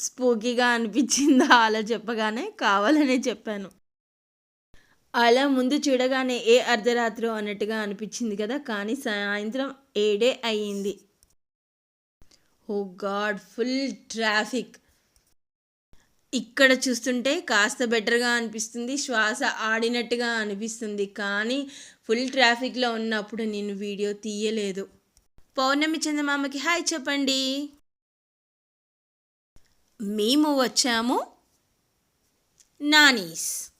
స్పూకీగా అనిపించిందా అలా చెప్పగానే? కావాలనే చెప్పాను. అలా ముందు చూడగానే ఏ అర్ధరాత్రో అన్నట్టుగా అనిపించింది కదా కానీ సాయంత్రం ఏడే అయ్యింది. Oh god full traffic. ఇక్కడ చూస్తుంటే కాస్త బెటర్గా అనిపిస్తుంది శ్వాస ఆడినట్టుగా అనిపిస్తుంది కానీ ఫుల్ ట్రాఫిక్లో ఉన్నప్పుడు నేను వీడియో తీయలేదు. పౌర్ణమి చందమామకి హాయ్ చెప్పండి. మేము వచ్చాము నానీస్.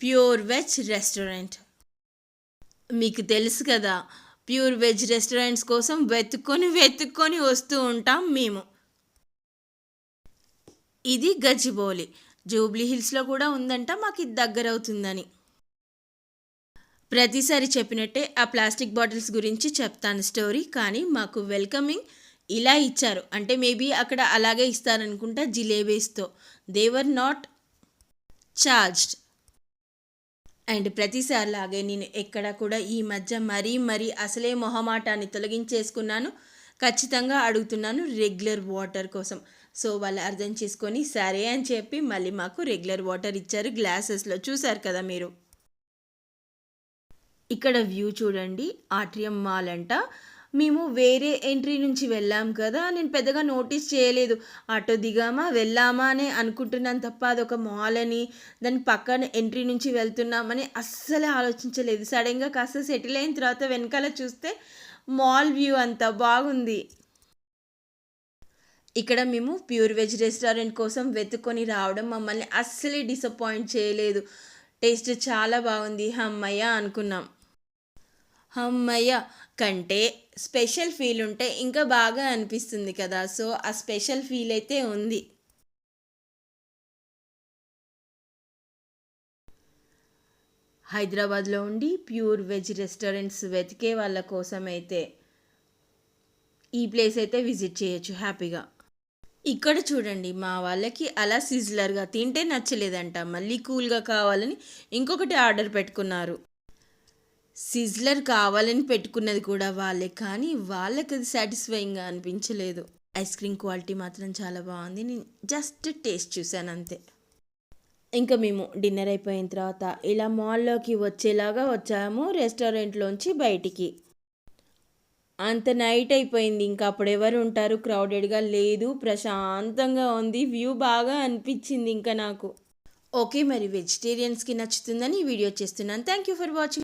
Pure veg restaurant. మీకు తెలుసు కదా ప్యూర్ వెజ్ రెస్టారెంట్స్ కోసం వెతుక్కొని వెతుక్కొని వస్తూ ఉంటాం మేము. ఇది గజిబౌలి. జూబ్లీ హిల్స్లో కూడా ఉందంట మాకు ఇది దగ్గర అవుతుందని. ప్రతిసారి చెప్పినట్టే ఆ ప్లాస్టిక్ బాటిల్స్ గురించి చెప్తాను స్టోరీ కానీ మాకు వెల్కమింగ్ ఇలా ఇచ్చారు. అంటే మేబీ అక్కడ అలాగే ఇస్తారనుకుంటా జిలేబీస్తో. They were not charged and ప్రతిసారి లాగే నేను ఎక్కడ కూడా ఈ మధ్య మరీ మరీ అసలే మొహమాటాన్ని తొలగించేసుకున్నాను. ఖచ్చితంగా అడుగుతున్నాను రెగ్యులర్ వాటర్ కోసం. సో వాళ్ళు అర్థం చేసుకొని సరే అని చెప్పి మళ్ళీ మాకు రెగ్యులర్ వాటర్ ఇచ్చారు గ్లాసెస్లో. చూసారు కదా మీరు? ఇక్కడ వ్యూ చూడండి. ఆట్రియం మాల్ అంట. మేము వేరే ఎంట్రీ నుంచి వెళ్ళాం కదా నేను పెద్దగా నోటీస్ చేయలేదు. ఆటో దిగామా వెళ్ళామా అని అనుకుంటున్నాను తప్ప అదొక మాల్ అని దాని పక్కన ఎంట్రీ నుంచి వెళ్తున్నామని అస్సలే ఆలోచించలేదు. సడన్గా కాస్త సెటిల్ అయిన తర్వాత వెనకాల చూస్తే మాల్ వ్యూ అంతా బాగుంది. ఇక్కడ మేము ప్యూర్ వెజ్ రెస్టారెంట్ కోసం వెతుక్కొని రావడం మమ్మల్ని అస్సలే డిసప్పాయింట్ చేయలేదు. టేస్ట్ చాలా బాగుంది హమ్మయ్య అనుకున్నాం. హమ్మయ్య కంటే స్పెషల్ ఫీల్ ఉంటే ఇంకా బాగా అనిపిస్తుంది కదా. సో ఆ స్పెషల్ ఫీల్ అయితే ఉంది. హైదరాబాద్లో ఉండి ప్యూర్ వెజ్ రెస్టారెంట్స్ వెతికే వాళ్ళ కోసం అయితే ఈ ప్లేస్ అయితే విజిట్ చేయొచ్చు హ్యాపీగా. ఇక్కడ చూడండి మా వాళ్ళకి అలా సిజ్లర్గా తింటే నచ్చలేదంట. మళ్ళీ కూల్గా కావాలని ఇంకొకటి ఆర్డర్ పెట్టుకున్నారు. సిజ్లర్ కావాలని పెట్టుకున్నది కూడా వాళ్ళే కానీ వాళ్ళకి అది సాటిస్ఫైయింగ్గా అనిపించలేదు. ఐస్ క్రీమ్ క్వాలిటీ మాత్రం చాలా బాగుంది. నేను జస్ట్ టేస్ట్ చూశాను అంతే. ఇంకా మేము డిన్నర్ అయిపోయిన తర్వాత ఇలా మాల్లోకి వచ్చేలాగా వచ్చాము రెస్టారెంట్లోంచి బయటికి. అంత నైట్ అయిపోయింది. ఇంకా అప్పుడు ఎవరు ఉంటారు? క్రౌడెడ్గా లేదు. ప్రశాంతంగా ఉంది. వ్యూ బాగా అనిపించింది ఇంకా నాకు. ఓకే మరి వెజిటేరియన్స్కి నచ్చుతుందని ఈ వీడియో చేస్తున్నాను. Thank you for watching.